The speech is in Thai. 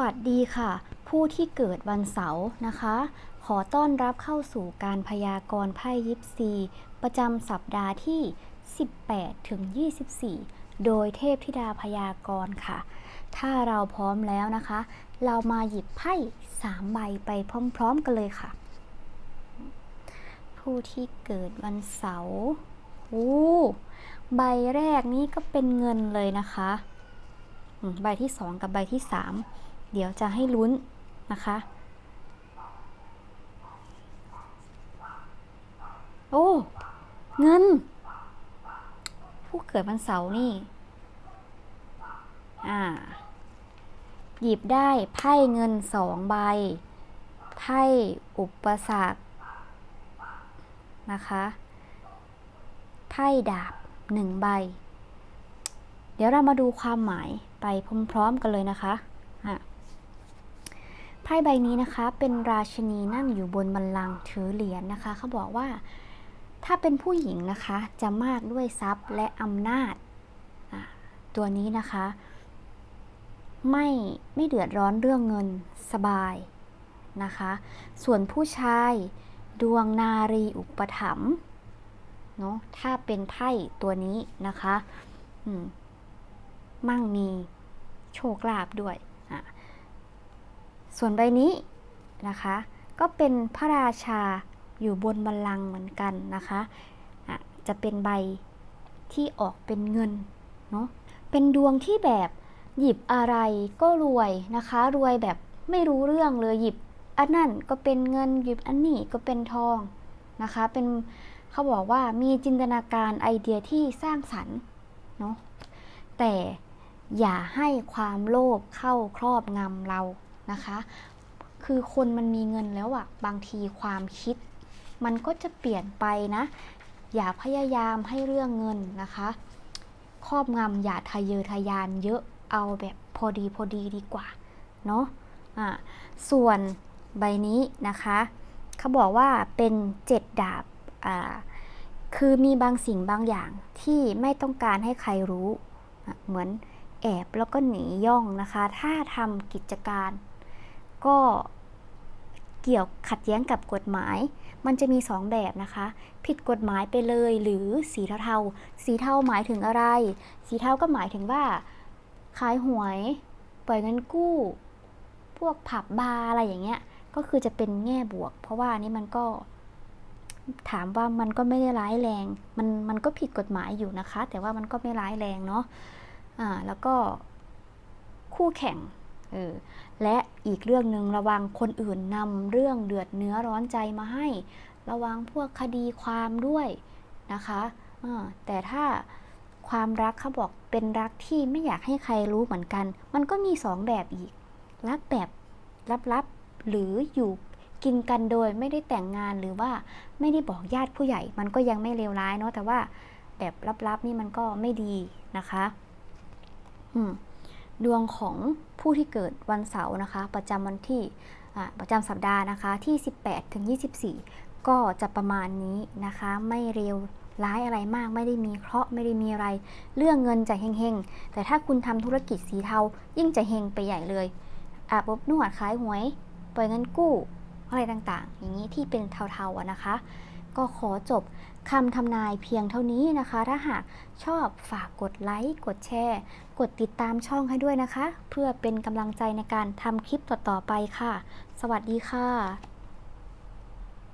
วัสดีค่ะ ผู้ที่เกิดวันเสาร์นะคะ ขอต้อนรับเข้าสู่การพยากรณ์ไพ่ยิปซี ประจำสัปดาห์ที่ 18 ถึง 24 โดยเทพธิดาพยากรณ์ค่ะ ถ้าเราพร้อมแล้วนะคะ เรามาหยิบไพ่ 3 ใบไปพร้อมๆกันเลยค่ะ ผู้ที่เกิดวันเสาร์โอ้ใบแรกนี้ก็เป็นเงินเลยนะคะ ใบที่ 2 กับใบที่ 3 เดี๋ยวจะให้ลุ้นนะคะ โอ้ เงิน ผู้เกิดวันเสาร์นี่ อ่า หยิบได้ไพ่เงินสองใบ ไพ่อุปสรรคนะคะ ไพ่ดาบหนึ่งใบ เดี๋ยวเรามาดูความหมายไปพร้อมๆกันเลยนะคะ พ่ใบนี้นะคะเป็นราชินีนั่งอยู่บนบัลลังก์ถือเหรียญนะคะเขาบอกว่าถ้าเป็นผู้หญิงนะคะจะมากด้วยทรัพย์และอำนาจ ตัวนี้นะคะ ไม่ไม่เดือดร้อนเรื่องเงินสบายนะคะ ส่วนผู้ชายดวงนารีอุปถัมภ์เนาะถ้าเป็นไพ่ตัวนี้นะคะมมั่งมีโชคลาภด้วย ส่วนใบนี้นะคะ ก็เป็นพระราชาอยู่บนบัลลังก์เหมือนกันนะคะะจะเป็นใบที่ออกเป็นเงินเนาะเป็นดวงที่แบบหยิบอะไรก็รวยนะคะ รวยแบบไม่รู้เรื่องเลยหยิบอันนั่นก็เป็นเงินหยิบอันนี้ก็เป็นทองนะคะ เป็นเขาบอกว่ามีจินตนาการไอเดียที่สร้างสรรค์เนาะแต่อย่าให้ความโลภเข้าครอบงำเรา นะคะ คือคนมันมีเงินแล้วอะบางทีความคิด มันก็จะเปลี่ยนไปนะ อย่าพยายามให้เรื่องเงินนะคะ ครอบงำอย่าทะเยอทะยานเยอะเอาแบบพอดีพอดีดีกว่า เนาะะส่วนใบนี้นะคะเขาบอกว่าเป็นเจ็ดดาบอ่าคือมีบางสิ่งบางอย่างที่ไม่ต้องการให้ใครรู้ เหมือนแอบแล้วก็หนีย่องนะคะ ถ้าทำกิจการ ก็เกี่ยวขัดแย้งกับกฎหมาย มันจะมีสองแบบนะคะ ผิดกฎหมายไปเลยหรือสีเทาๆ สีเทาหมายถึงอะไร สีเทาก็หมายถึงว่า ขายหวย ปล่อยเงินกู้ พวกผับบาร์อะไรอย่างเงี้ย ก็คือจะเป็นแง่บวก เพราะว่านี่มันก็ถามว่ามันก็ไม่ได้ร้ายแรง มันมันก็ผิดกฎหมายอยู่นะคะ แต่ว่ามันก็ไม่ร้ายแรงเนาะ อ่า แล้วก็คู่แข่ง ออและอีกเรื่องหนึ่งระวังคนอื่นนำเรื่องเดือดเนื้อร้อนใจมาให้ ระวังพวกคดีความด้วยนะคะอ่าแต่ถ้าความรักเขาบอกเป็นรักที่ไม่อยากให้ใครรู้เหมือนกัน มันก็มีสองแบบอีก รักแบบลับๆหรืออยู่กินกันโดยไม่ได้แต่งงานหรือว่าไม่ได้บอกญาติผู้ใหญ่ มันก็ยังไม่เลวร้ายเนาะแต่ว่าแบบลับๆนี่มันก็ไม่ดีนะคะ ดวงของผู้ที่เกิดวันเสาร์นะคะ ประจำวันที่ประจำสัปดาห์นะคะที่ 18ถึง24 ก็จะประมาณนี้นะคะ ไม่เร็วร้ายอะไรมากไม่ได้มีเคราะห์ไม่ได้มีอะไร เรื่องเงินจะเฮงๆ แต่ถ้าคุณทำธุรกิจสีเทายิ่งจะเฮงไปใหญ่เลยอาบอบนวดขายหวยปล่อยเงินกู้อะไรต่างๆ อย่างนี้ที่เป็นเทาๆนะคะ ก็ขอจบคำทำนายเพียงเท่านี้นะคะ ถ้าหากชอบฝากกดไลค์ กดแชร์ กดติดตามช่องให้ด้วยนะคะ เพื่อเป็นกำลังใจในการทำคลิปต่อๆไปค่ะ สวัสดีค่ะ